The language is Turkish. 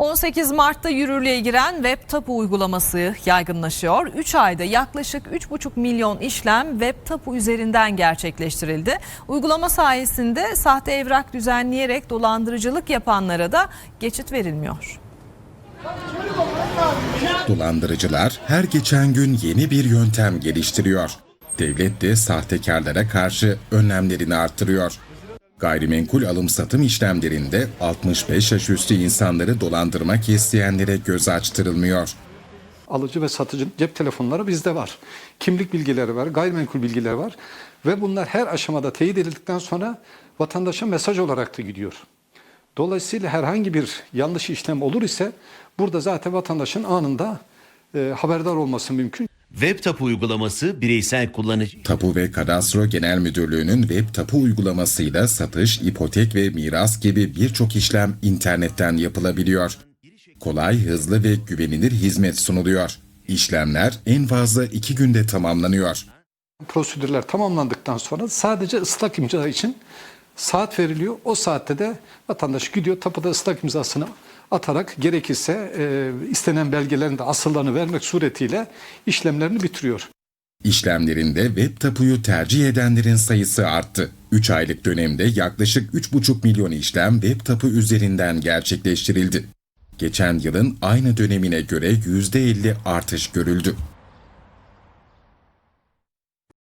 18 Mart'ta yürürlüğe giren Web Tapu uygulaması yaygınlaşıyor. 3 ayda yaklaşık 3,5 milyon işlem Web Tapu üzerinden gerçekleştirildi. Uygulama sayesinde sahte evrak düzenleyerek dolandırıcılık yapanlara da geçit verilmiyor. Dolandırıcılar her geçen gün yeni bir yöntem geliştiriyor. Devlet de sahtekarlara karşı önlemlerini arttırıyor. Gayrimenkul alım satım işlemlerinde 65 yaş üstü insanları dolandırmak isteyenlere göz açtırılmıyor. alıcı ve satıcı cep telefonları bizde var. Kimlik bilgileri var, gayrimenkul bilgileri var ve bunlar her aşamada teyit edildikten sonra vatandaşa mesaj olarak da gidiyor. Dolayısıyla herhangi bir yanlış işlem olur ise burada zaten vatandaşın anında e, haberdar olması mümkün. Web tapu uygulaması bireysel kullanıcı Tapu ve Kadastro Genel Müdürlüğü'nün web tapu uygulamasıyla satış, ipotek ve miras gibi birçok işlem internetten yapılabiliyor. Kolay, hızlı ve güvenilir hizmet sunuluyor. İşlemler en fazla iki günde tamamlanıyor. Prosedürler tamamlandıktan sonra sadece ıslak imza için saat veriliyor. O saatte de vatandaş gidiyor tapuda ıslak imzasını atarak gerekirse e, istenen belgelerin de asıllarını vermek suretiyle işlemlerini bitiriyor. İşlemlerinde web tapuyu tercih edenlerin sayısı arttı. 3 aylık dönemde yaklaşık 3,5 milyon işlem web tapu üzerinden gerçekleştirildi. Geçen yılın aynı dönemine göre %50 artış görüldü.